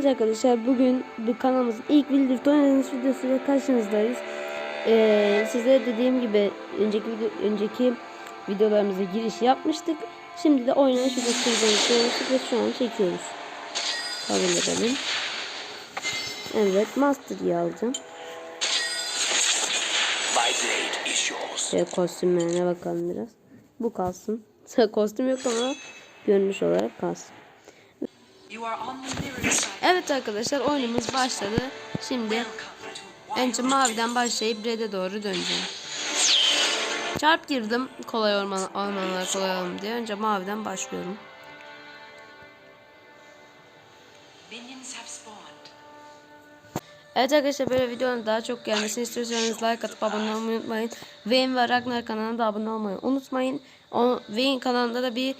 Evet arkadaşlar bugün bu kanalımızın ilk Wilder oynadığınız videosuyla karşınızdayız. Ee, size dediğim gibi önceki video, önceki videolarımıza giriş yapmıştık. Şimdi de oynayış videosu izliyoruz ve şu an çekiyoruz. Kabul edelim. Evet Master'ı yours. Şöyle kostümlerine bakalım biraz. Bu kalsın. Kostüm yok ama görünüş olarak kalsın. Evet arkadaşlar oyunumuz başladı. Şimdi önce maviden başlayıp red'e doğru döneceğim. Çarp girdim kolay orman, ormanlar kolay olun diye. Önce maviden başlıyorum. Evet arkadaşlar böyle videonun daha çok gelmesini istiyorsanız like atıp abone olmayı unutmayın. Vayne ve Ragnar kanalına da abone olmayı unutmayın. O, Vayne kanalında da bir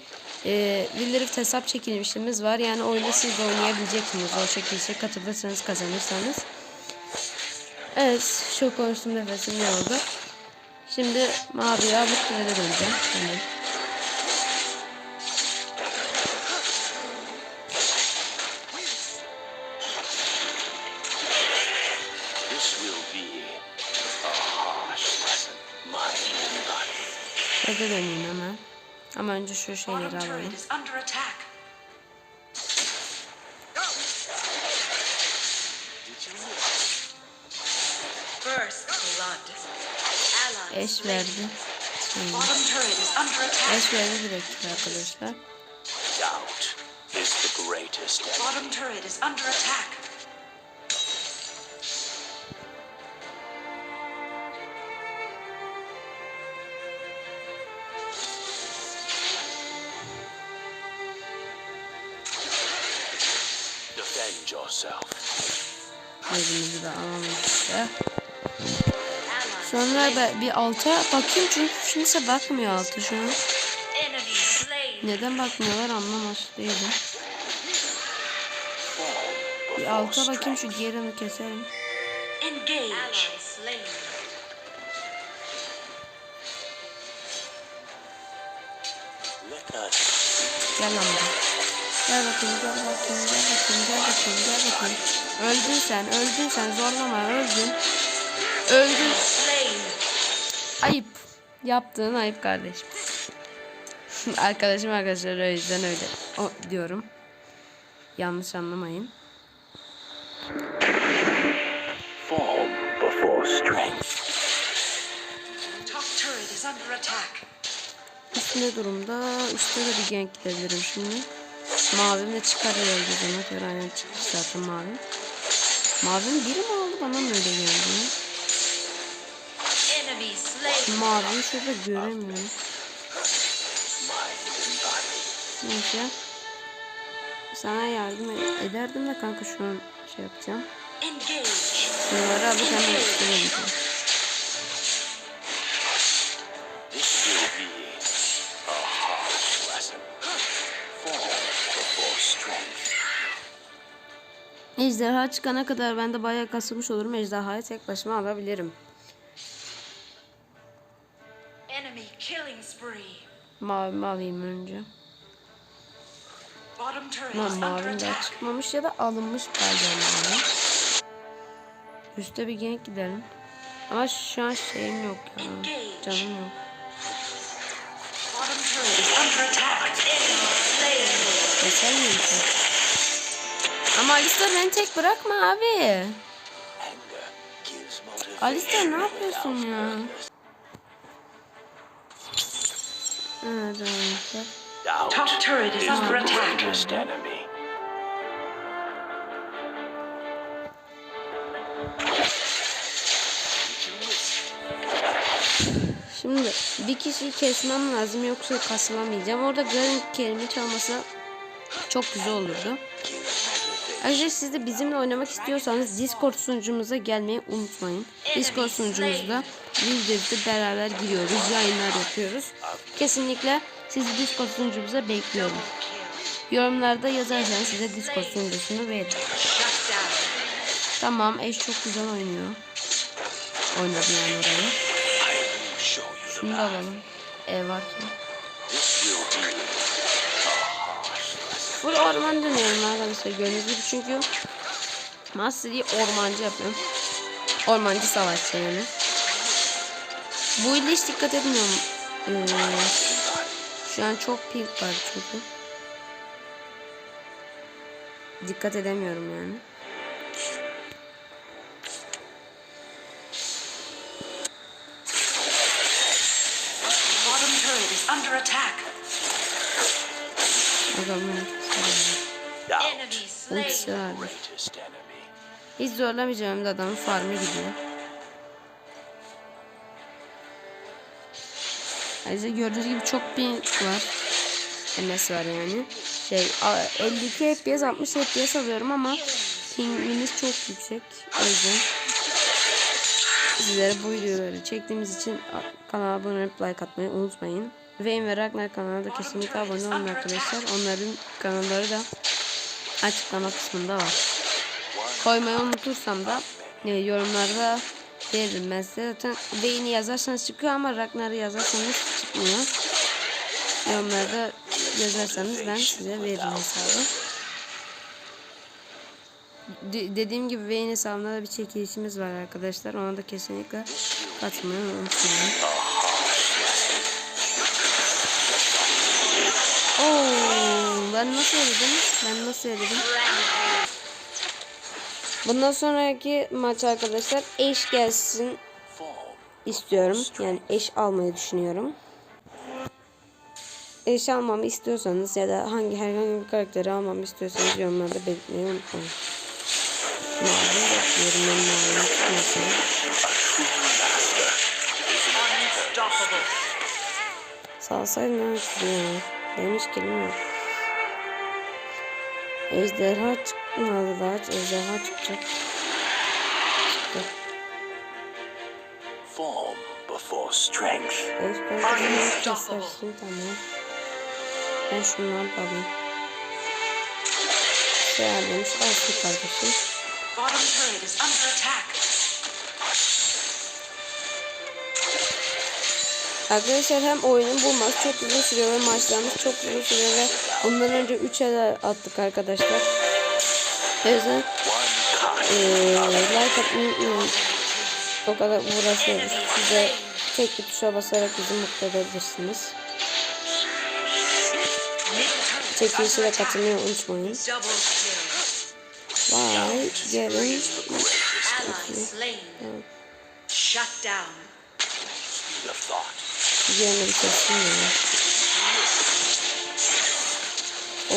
e, Wildrift hesap çekilmişimiz var. Yani oyunda siz de oynayabileceksiniz. O şekilde katılırsanız kazanırsanız. Evet çok konuştum nefesim yoruldu. Şimdi mavi abuk döneceğim. Hemen. Red'e döneyim hemen. Ama önce şu şeyleri alalım. Eş verdi. Eş verdi direkt arkadaşlar. Doubt is the greatest enemy. Bottom turret is under attack. Yerimizi de alalım işte. Sonra ben bir alta bakayım çünkü kimse bakmıyor alta şu an. enemy slain. Neden bakmıyorlar anlamamış değilim. Bir alta bakayım şu diğerini us Gel lan buraya. Gel bakayım gel bakayım gel bakayım gel bakayım gel bakayım. Öldün sen öldün sen zorlama öldün. Öldün. Ayıp. Yaptığın ayıp kardeşim. Arkadaşım arkadaşlar o yüzden öyle o, diyorum. Yanlış anlamayın. form before strength. Top turret is under attack. Üst ne durumda? Üstte de bir gank gidebilirim şimdi. Mavim de çıkar herhalde zaman. Göre aynen çıkmış zaten mavim. Mavim biri mi aldı bana mı öyle geldi? Maviyi şurada göremiyorum. Neyse. Sana yardım ederdim de kanka şu an şey yapacağım. Bunları alıp hemen üstüne Ejderha çıkana kadar ben de bayağı kasılmış olurum. Ejderhayı tek başıma alabilirim. Mavimi alayım önce. Lan mavim daha çıkmamış ya da alınmış mavi. Üste bir genk gidelim. Ama şu an şeyim yok ya. Canım yok. Keser miyim ki? Ama Alistar beni tek bırakma abi. Alistar ne yapıyorsun ya? Evet. Doubt Top turret is under attack. Şimdi bir kişiyi kesmem lazım yoksa kasılamayacağım. Orada Garen kelime çalması çok güzel olurdu. Ayrıca siz de bizimle oynamak istiyorsanız Discord sunucumuza gelmeyi unutmayın. Discord sunucumuzda Wildrift'e beraber giriyoruz, yayınlar yapıyoruz. Kesinlikle sizi Discord sunucumuza bekliyorum. Yorumlarda yazarsanız size Discord sunucusunu veririm. Tamam, eş çok güzel oynuyor. Oynadı yani orayı. Şunu da alalım. Ev varken. This full orman dönüyorum arkadaşlar gördüğünüz gibi çünkü Master'ı ormancı yapıyorum. Ormancı savaşçı yani. Bu ile hiç dikkat etmiyorum. Ee, şu an çok pink var çünkü. Dikkat edemiyorum yani. Bottom turret is under attack. Adamlar. Ultisi enemy. Hiç zorlamayacağım da adamın farmı gidiyor. Ayrıca gördüğünüz gibi çok ping var. MS var yani. Şey a- 52 FPS 60 FPS alıyorum ama pingimiz çok yüksek. O yüzden sizlere bu videoları çektiğimiz için kanala abone olup like atmayı unutmayın. Vayne ve Ragnar kanalına da kesinlikle abone olun arkadaşlar. Onların kanalları da açıklama kısmında var koymayı unutursam da e, yorumlarda veririm ben size. Zaten Vayne'i yazarsanız çıkıyor ama Ragnar'ı yazarsanız çıkmıyor. Yorumlarda yazarsanız ben size veririm hesabı. De- dediğim gibi Vayne hesabında da bir çekilişimiz var arkadaşlar. Ona da kesinlikle katmayı unutmayın. Oo, ben nasıl yedim? Ben nasıl yedim? Bundan sonraki maç arkadaşlar eş gelsin istiyorum. Yani eş almayı düşünüyorum. Eş almamı istiyorsanız ya da hangi herhangi bir karakteri almamı istiyorsanız yorumlarda belirtmeyi unutmayın. Mavi bekliyorum ben mavi çıkmasın. Unstoppable. Salsaydın ne ya. Benim hiç kilim yok. Ejderha çıkmadı daha. Ejderha çıkacak. Çıktı. form before strength. Karakteri kesersin tamam. Ben şundan da alayım. Şey demiş alsın kardeşim. Bottom turret is under attack. Arkadaşlar hem oyunun bulması çok uzun sürüyor ve maçlarımız çok uzun sürüyor ve bundan önce 3 el attık arkadaşlar. O yüzden eee like atmayı unutmayın. O kadar uğraşıyoruz. Size tek bir tuşa basarak bizi mutlu edebilirsiniz. Çekilişe de katılmayı unutmayın. Vay gelin. Shut down. Speed of thought. Diğerine bir kesin ya.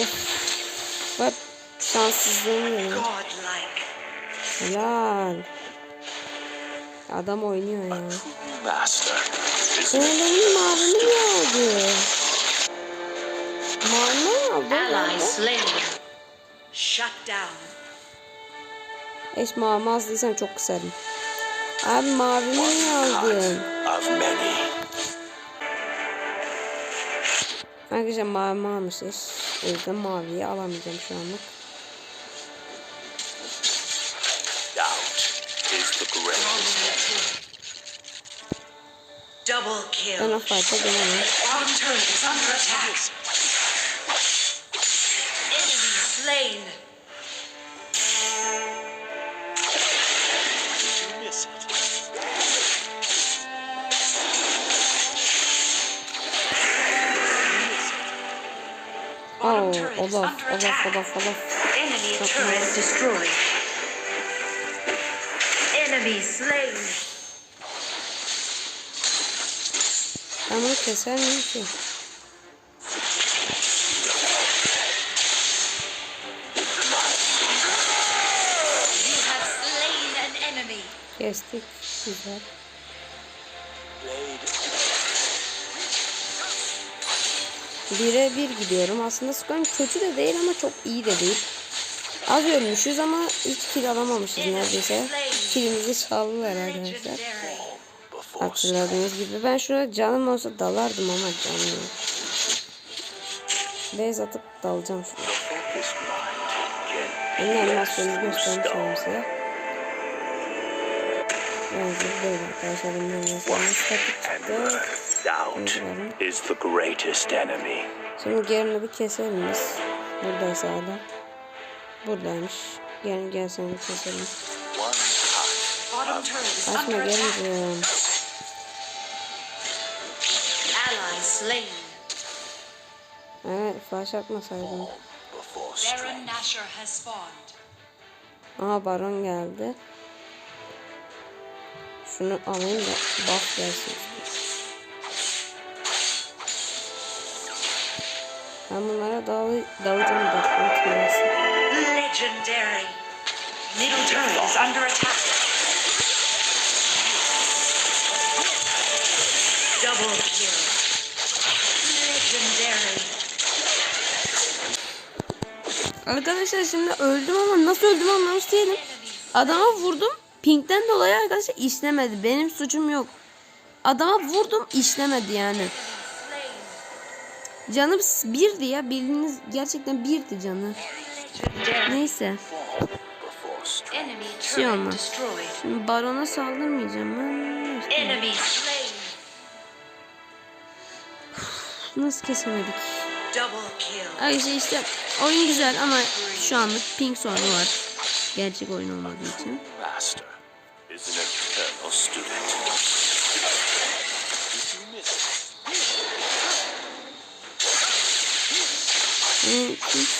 Of. Bak şanssızlığım ya. Helal. Adam oynuyor ya. Master. Is Sen benim mavimi mi aldı? Mavi mi aldı? Shut down. Eş mavi aldıysan çok kısarım. Abi mavimi mi aldın? Arkadaşlar mavi almışız. O yüzden maviyi alamayacağım şu anlık. Ben o fight'a gelemem. Bottom turret is under attack. Enemy slain. Olaf, Olaf. Olaf, Olaf. Enemy turret destroyed. Enemy slain. Ben bunu keser miyim ki? Kestik. Güzel. Bire bir gidiyorum. Aslında skorum kötü de değil ama çok iyi de değil. Az ölmüşüz ama hiç kill alamamışız neredeyse. Killimizi çaldılar arkadaşlar. Hatırladığınız gibi. Ben şuna canım olsa dalardım ama canım yok. Beyaz atıp dalacağım şuna. Yeni animasyonu göstermiş olayım size. Bence böyle arkadaşlar. Benim animasyonum statik çıktı. Doubt Unutmayalım. is the greatest enemy. Şimdi gerini bir keselim biz. Buradaysa hala. Buradaymış. Gel gel seni keselim. Kaçma slain. Evet flash atmasaydım. Baron has spawned. Aha baron geldi. Şunu alayım da buff gelsin. Ben bunlara dal dalacağım da unutmayasın. Legendary. Middle turret is under attack. Double kill. Legendary. Arkadaşlar şimdi öldüm ama nasıl öldüm anlamış değilim. Adama vurdum. Pink'ten dolayı arkadaşlar işlemedi. Benim suçum yok. Adama vurdum işlemedi yani. Canım birdi ya. Biriniz gerçekten birdi canı. Neyse. Enemy şey olmaz. Şimdi barona saldırmayacağım nasıl kesemedik? Arkadaşlar işte oyun güzel ama şu anlık pink sorunu var. Gerçek oyun olmadığı için.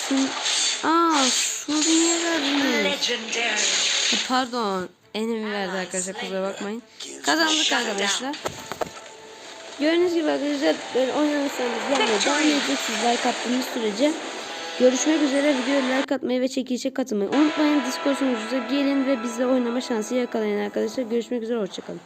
Şun... Aa verdiniz? Legendary. Pardon. Enemy verdi arkadaşlar kusura bakmayın. Kazandık arkadaşlar. Gördüğünüz gibi arkadaşlar böyle oynanırsanız yani devam edeceksiniz like attığınız sürece. Görüşmek üzere videoya like atmayı ve çekilişe katılmayı unutmayın. Discord sunucunuza gelin ve bizle oynama şansı yakalayın arkadaşlar. Görüşmek üzere hoşçakalın.